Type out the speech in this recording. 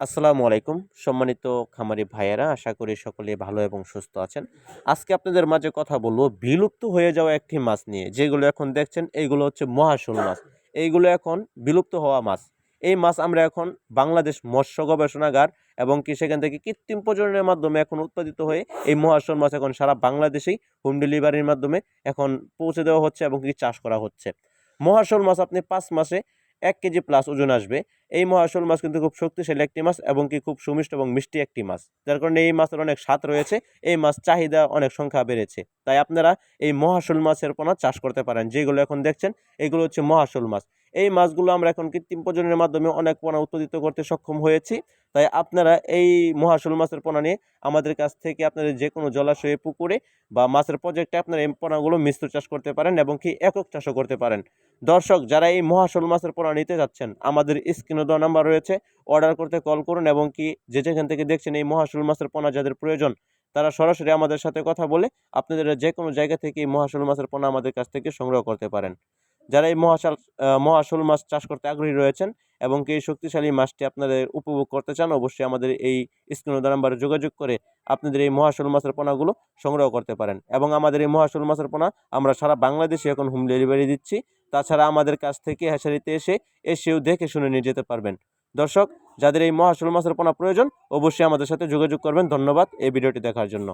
আসসালামু আলাইকুম, সম্মানিত খামারি ভাইয়েরা, আশা করি সকলে ভালো এবং সুস্থ আছেন। আজকে আপনাদের মাঝে কথা বলব বিলুপ্ত হয়ে যাওয়া একটি মাছ নিয়ে। যেগুলো এখন দেখছেন, এইগুলো হচ্ছে মহাশোল মাছ। এইগুলো এখন বিলুপ্ত হওয়া মাছ। এই মাছ আমরা এখন বাংলাদেশ মৎস্য গবেষণাগার এবং কি সেখান থেকে কৃত্রিম প্রজননের মাধ্যমে এখন উৎপাদিত হয়ে এই মহাশোল মাছ এখন সারা বাংলাদেশেই হোম ডেলিভারির মাধ্যমে এখন পৌঁছে দেওয়া হচ্ছে এবং কি চাষ করা হচ্ছে। মহাশোল মাছ আপনি পাঁচ মাসে এক কেজি প্লাস ওজন আসবে। এই মহাশোল মাছ কিন্তু খুব শক্তিশালী একটি মাছ এবং কি খুব সুমিষ্ট এবং মিষ্টি একটি মাছ। যার কারণে এই মাছের অনেক স্বাদ রয়েছে, এই মাছ চাহিদা অনেক সংখ্যা বেড়েছে। তাই আপনারা এই মহাশোল মাছের পোনা চাষ করতে পারেন, যেগুলো এখন দেখছেন, এগুলো হচ্ছে মহাশোল মাছ। এই মাছগুলো আমরা এখন কৃত্রিম প্রজননের মাধ্যমে অনেক পোনা উৎপাদিত করতে সক্ষম হয়েছি। তাই আপনারা এই মহাশোল মাছের পোনা নিয়ে আমাদের কাছ থেকে আপনাদের যে কোনো জলাশয়ে, পুকুরে বা মাছের প্রজেক্টে আপনারা এই পোনাগুলো মিশ্র চাষ করতে পারেন এবং কি একক চাষও করতে পারেন। দর্শক, যারা এই মহাশোল মাছের পোনা নিতে যাচ্ছেন, আমাদের স্ক্রিনে দেওয়া নাম্বার রয়েছে। অর্ডার করতে কল করুন এবং কি যে যেখান থেকে দেখছেন এই মহাশোল মাছের পোনা যাদের প্রয়োজন, তারা সরাসরি আমাদের সাথে কথা বলে আপনাদের যে কোনো জায়গা থেকে এই মহাশোল মাছের পোনা আমাদের কাছ থেকে সংগ্রহ করতে পারেন। যারা এই মহাশাল মহাশোল মাছ চাষ করতে আগ্রহী রয়েছেন এবং কি এই শক্তিশালী মাছটি আপনাদের উপভোগ করতে চান, অবশ্যই আমাদের এই স্ক্রিনে দেওয়া নাম্বারে যোগাযোগ করে আপনাদের এই মহাশোল মাছের পোনাগুলো সংগ্রহ করতে পারেন। এবং আমাদের এই মহাশোল মাছের পোনা আমরা সারা বাংলাদেশে এখন হোম ডেলিভারি দিচ্ছি। তাছাড়া আমাদের কাছ থেকে হেসারিতে এসে, এসেও দেখে শুনে নিয়ে যেতে পারবেন। দর্শক, যাদের এই মহাশোল মাছের পোনা প্রয়োজন, অবশ্যই আমাদের সাথে যোগাযোগ করবেন। ধন্যবাদ এই ভিডিওটি দেখার জন্য।